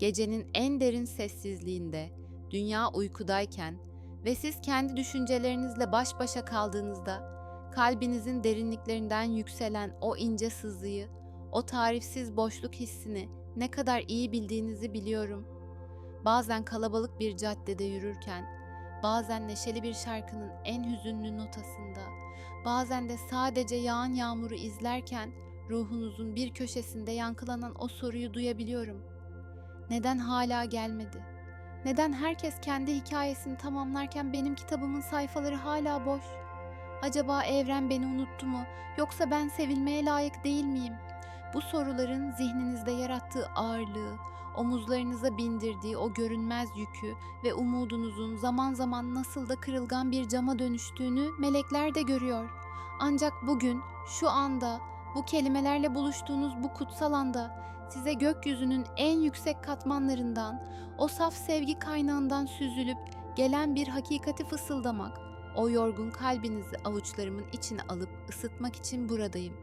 gecenin en derin sessizliğinde, dünya uykudayken ve siz kendi düşüncelerinizle baş başa kaldığınızda, kalbinizin derinliklerinden yükselen o ince sızıyı, o tarifsiz boşluk hissini ne kadar iyi bildiğinizi biliyorum. Bazen kalabalık bir caddede yürürken, bazen neşeli bir şarkının en hüzünlü notasında, bazen de sadece yağan yağmuru izlerken ruhunuzun bir köşesinde yankılanan o soruyu duyabiliyorum. Neden hala gelmedi? Neden herkes kendi hikayesini tamamlarken benim kitabımın sayfaları hala boş? Acaba evren beni unuttu mu yoksa ben sevilmeye layık değil miyim? Bu soruların zihninizde yarattığı ağırlığı, omuzlarınıza bindirdiği o görünmez yükü ve umudunuzun zaman zaman nasıl da kırılgan bir cama dönüştüğünü melekler de görüyor. Ancak bugün, şu anda, bu kelimelerle buluştuğunuz bu kutsal anda size gökyüzünün en yüksek katmanlarından, o saf sevgi kaynağından süzülüp gelen bir hakikati fısıldamak, o yorgun kalbinizi avuçlarımın içine alıp ısıtmak için buradayım.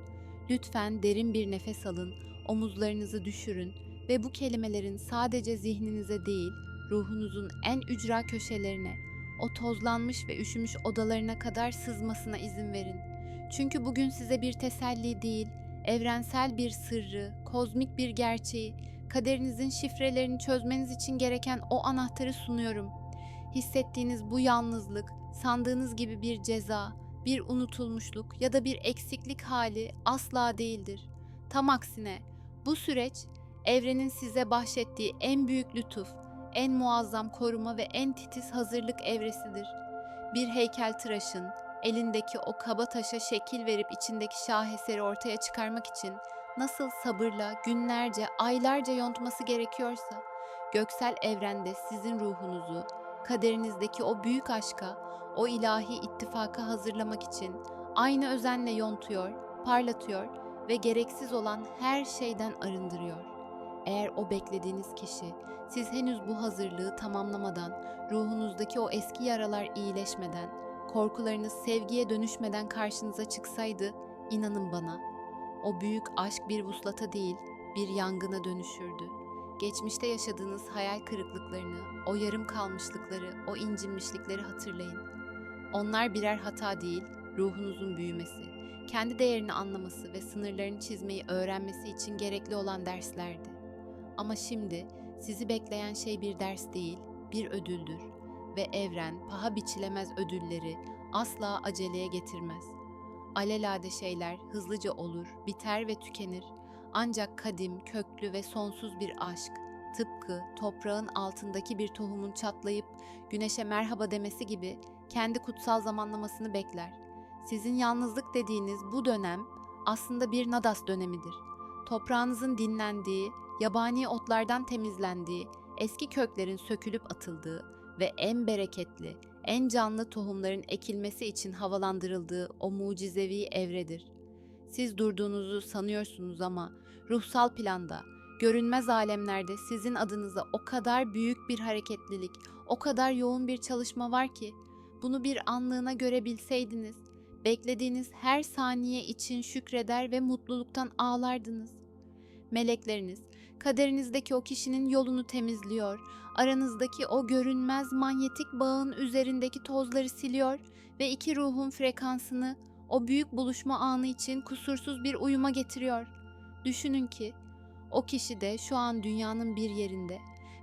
Lütfen derin bir nefes alın, omuzlarınızı düşürün ve bu kelimelerin sadece zihninize değil, ruhunuzun en ücra köşelerine, o tozlanmış ve üşümüş odalarına kadar sızmasına izin verin. Çünkü bugün size bir teselli değil, evrensel bir sırrı, kozmik bir gerçeği, kaderinizin şifrelerini çözmeniz için gereken o anahtarı sunuyorum. Hissettiğiniz bu yalnızlık, sandığınız gibi bir ceza, bir unutulmuşluk ya da bir eksiklik hali asla değildir. Tam aksine bu süreç evrenin size bahşettiği en büyük lütuf, en muazzam koruma ve en titiz hazırlık evresidir. Bir heykeltıraşın elindeki o kaba taşa şekil verip içindeki şaheseri ortaya çıkarmak için nasıl sabırla günlerce, aylarca yontması gerekiyorsa, göksel evrende sizin ruhunuzu, kaderinizdeki o büyük aşka, o ilahi ittifaka hazırlamak için aynı özenle yontuyor, parlatıyor ve gereksiz olan her şeyden arındırıyor. Eğer o beklediğiniz kişi siz henüz bu hazırlığı tamamlamadan, ruhunuzdaki o eski yaralar iyileşmeden, korkularınız sevgiye dönüşmeden karşınıza çıksaydı, inanın bana, o büyük aşk bir vuslata değil, bir yangına dönüşürdü. Geçmişte yaşadığınız hayal kırıklıklarını, o yarım kalmışlıkları, o incinmişlikleri hatırlayın. Onlar birer hata değil, ruhunuzun büyümesi, kendi değerini anlaması ve sınırlarını çizmeyi öğrenmesi için gerekli olan derslerdi. Ama şimdi sizi bekleyen şey bir ders değil, bir ödüldür ve evren paha biçilemez ödülleri asla aceleye getirmez. Alelade şeyler hızlıca olur, biter ve tükenir. Ancak kadim, köklü ve sonsuz bir aşk, tıpkı toprağın altındaki bir tohumun çatlayıp güneşe merhaba demesi gibi kendi kutsal zamanlamasını bekler. Sizin yalnızlık dediğiniz bu dönem aslında bir nadas dönemidir. Toprağınızın dinlendiği, yabani otlardan temizlendiği, eski köklerin sökülüp atıldığı ve en bereketli, en canlı tohumların ekilmesi için havalandırıldığı o mucizevi evredir. Siz durduğunuzu sanıyorsunuz ama ruhsal planda, görünmez alemlerde sizin adınıza o kadar büyük bir hareketlilik, o kadar yoğun bir çalışma var ki bunu bir anlığına görebilseydiniz, beklediğiniz her saniye için şükreder ve mutluluktan ağlardınız. Melekleriniz kaderinizdeki o kişinin yolunu temizliyor, aranızdaki o görünmez manyetik bağın üzerindeki tozları siliyor ve iki ruhun frekansını o büyük buluşma anı için kusursuz bir uyuma getiriyor. Düşünün ki o kişi de şu an dünyanın bir yerinde,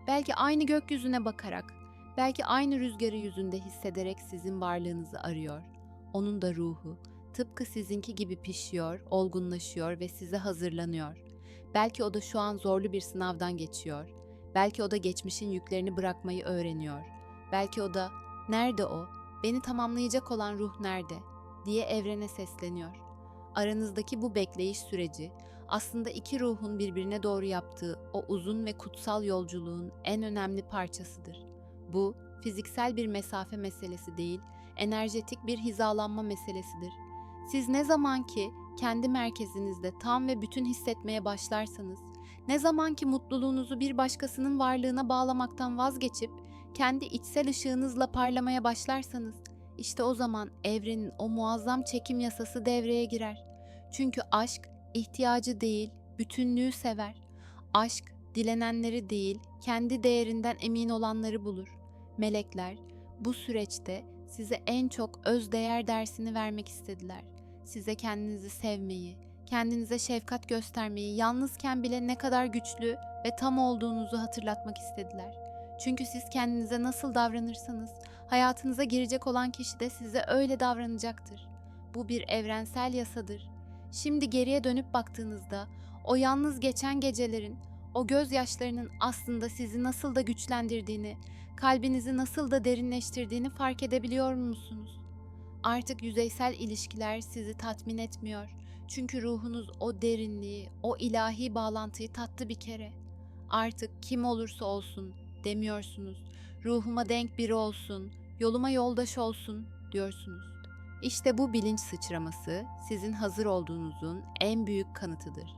belki aynı gökyüzüne bakarak, belki aynı rüzgarı yüzünde hissederek sizin varlığınızı arıyor. Onun da ruhu tıpkı sizinki gibi pişiyor, olgunlaşıyor ve size hazırlanıyor. Belki o da şu an zorlu bir sınavdan geçiyor. Belki o da geçmişin yüklerini bırakmayı öğreniyor. Belki o da nerede o? Beni tamamlayacak olan ruh nerede? diye evrene sesleniyor. Aranızdaki bu bekleyiş süreci aslında iki ruhun birbirine doğru yaptığı o uzun ve kutsal yolculuğun en önemli parçasıdır. Bu fiziksel bir mesafe meselesi değil, enerjetik bir hizalanma meselesidir. Siz ne zaman ki kendi merkezinizde tam ve bütün hissetmeye başlarsanız, ne zaman ki mutluluğunuzu bir başkasının varlığına bağlamaktan vazgeçip kendi içsel ışığınızla parlamaya başlarsanız, işte o zaman evrenin o muazzam çekim yasası devreye girer. Çünkü aşk ihtiyacı değil, bütünlüğü sever. Aşk dilenenleri değil, kendi değerinden emin olanları bulur. Melekler bu süreçte size en çok öz değer dersini vermek istediler. Size kendinizi sevmeyi, kendinize şefkat göstermeyi, yalnızken bile ne kadar güçlü ve tam olduğunuzu hatırlatmak istediler. Çünkü siz kendinize nasıl davranırsanız, hayatınıza girecek olan kişi de size öyle davranacaktır. Bu bir evrensel yasadır. Şimdi geriye dönüp baktığınızda o yalnız geçen gecelerin, o gözyaşlarının aslında sizi nasıl da güçlendirdiğini, kalbinizi nasıl da derinleştirdiğini fark edebiliyor musunuz? Artık yüzeysel ilişkiler sizi tatmin etmiyor. Çünkü ruhunuz o derinliği, o ilahi bağlantıyı tattı bir kere. Artık kim olursa olsun demiyorsunuz. Ruhuma denk biri olsun, yoluma yoldaş olsun diyorsunuz. İşte bu bilinç sıçraması sizin hazır olduğunuzun en büyük kanıtıdır.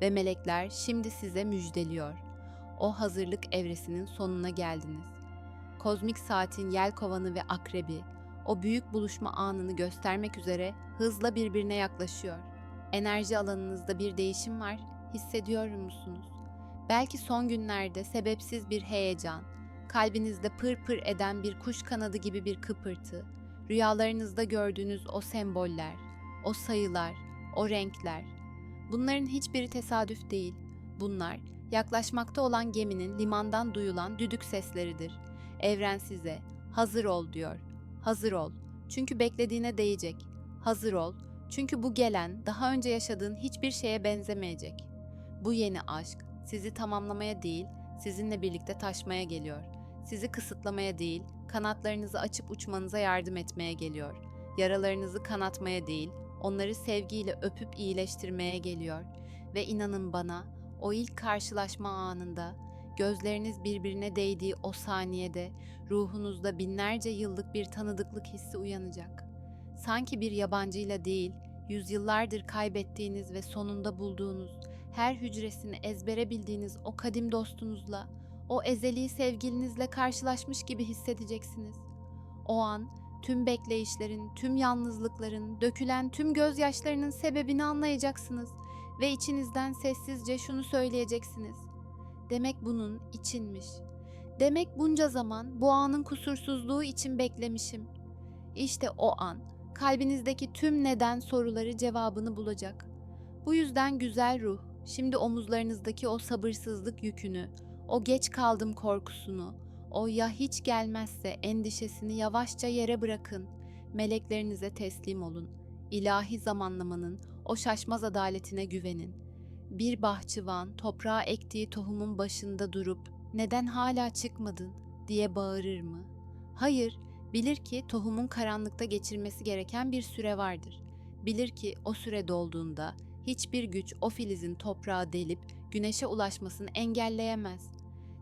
Ve melekler şimdi size müjdeliyor. O hazırlık evresinin sonuna geldiniz. Kozmik saatin yelkovanı ve akrebi, o büyük buluşma anını göstermek üzere hızla birbirine yaklaşıyor. Enerji alanınızda bir değişim var, hissediyor musunuz? Belki son günlerde sebepsiz bir heyecan, kalbinizde pır pır eden bir kuş kanadı gibi bir kıpırtı, rüyalarınızda gördüğünüz o semboller, o sayılar, o renkler. Bunların hiçbiri tesadüf değil. Bunlar yaklaşmakta olan geminin limandan duyulan düdük sesleridir. Evren size hazır ol diyor. Hazır ol. Çünkü beklediğine değecek. Hazır ol. Çünkü bu gelen daha önce yaşadığın hiçbir şeye benzemeyecek. Bu yeni aşk sizi tamamlamaya değil, sizinle birlikte taşmaya geliyor. Sizi kısıtlamaya değil, kanatlarınızı açıp uçmanıza yardım etmeye geliyor. Yaralarınızı kanatmaya değil, onları sevgiyle öpüp iyileştirmeye geliyor. Ve inanın bana, o ilk karşılaşma anında, gözleriniz birbirine değdiği o saniyede ruhunuzda binlerce yıllık bir tanıdıklık hissi uyanacak. Sanki bir yabancıyla değil, yüzyıllardır kaybettiğiniz ve sonunda bulduğunuz, her hücresini ezbere bildiğiniz o kadim dostunuzla, o ezeli sevgilinizle karşılaşmış gibi hissedeceksiniz. O an tüm bekleyişlerin, tüm yalnızlıkların, dökülen tüm gözyaşlarının sebebini anlayacaksınız ve içinizden sessizce şunu söyleyeceksiniz. Demek bunun içinmiş. Demek bunca zaman bu anın kusursuzluğu için beklemişim. İşte o an kalbinizdeki tüm neden soruları cevabını bulacak. Bu yüzden güzel ruh şimdi omuzlarınızdaki o sabırsızlık yükünü, o geç kaldım korkusunu, o ya hiç gelmezse endişesini yavaşça yere bırakın. Meleklerinize teslim olun. İlahi zamanlamanın o şaşmaz adaletine güvenin. Bir bahçıvan toprağa ektiği tohumun başında durup neden hala çıkmadın diye bağırır mı? Hayır, bilir ki tohumun karanlıkta geçirmesi gereken bir süre vardır. Bilir ki o süre dolduğunda hiçbir güç o filizin toprağa delip güneşe ulaşmasını engelleyemez.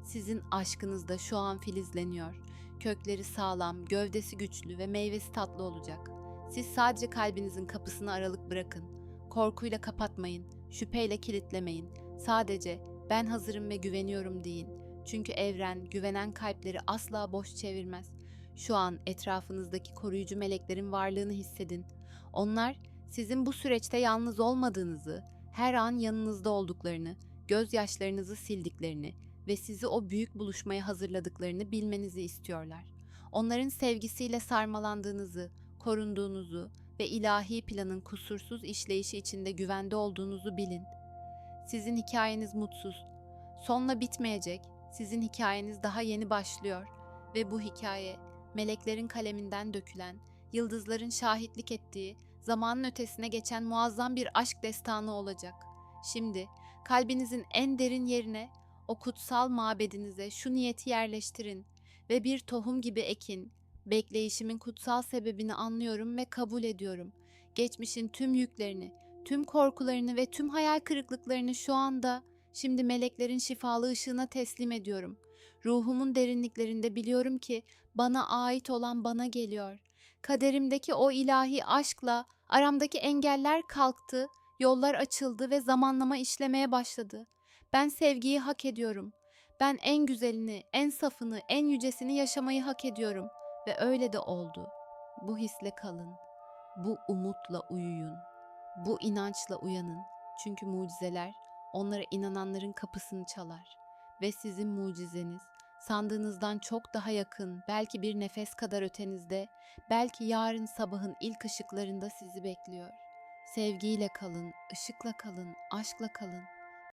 Sizin aşkınız da şu an filizleniyor. Kökleri sağlam, gövdesi güçlü ve meyvesi tatlı olacak. Siz sadece kalbinizin kapısını aralık bırakın. Korkuyla kapatmayın, şüpheyle kilitlemeyin. Sadece ben hazırım ve güveniyorum deyin. Çünkü evren güvenen kalpleri asla boş çevirmez. Şu an etrafınızdaki koruyucu meleklerin varlığını hissedin. Onlar sizin bu süreçte yalnız olmadığınızı, her an yanınızda olduklarını, gözyaşlarınızı sildiklerini ve sizi o büyük buluşmaya hazırladıklarını bilmenizi istiyorlar. Onların sevgisiyle sarmalandığınızı, korunduğunuzu ve ilahi planın kusursuz işleyişi içinde güvende olduğunuzu bilin. Sizin hikayeniz mutsuz, sonla bitmeyecek, sizin hikayeniz daha yeni başlıyor ve bu hikaye meleklerin kaleminden dökülen, yıldızların şahitlik ettiği, zamanın ötesine geçen muazzam bir aşk destanı olacak. Şimdi kalbinizin en derin yerine, o kutsal mabedinize şu niyeti yerleştirin ve bir tohum gibi ekin. Bekleyişimin kutsal sebebini anlıyorum ve kabul ediyorum. Geçmişin tüm yüklerini, tüm korkularını ve tüm hayal kırıklıklarını şu anda, şimdi meleklerin şifalı ışığına teslim ediyorum. Ruhumun derinliklerinde biliyorum ki bana ait olan bana geliyor. Kaderimdeki o ilahi aşkla aramdaki engeller kalktı, yollar açıldı ve zamanlama işlemeye başladı. Ben sevgiyi hak ediyorum. Ben en güzelini, en safını, en yücesini yaşamayı hak ediyorum ve öyle de oldu. Bu hisle kalın. Bu umutla uyuyun. Bu inançla uyanın. Çünkü mucizeler onlara inananların kapısını çalar. ve sizin mucizeniz sandığınızdan çok daha yakın, belki bir nefes kadar ötenizde, belki yarın sabahın ilk ışıklarında sizi bekliyor. Sevgiyle kalın, ışıkla kalın, aşkla kalın.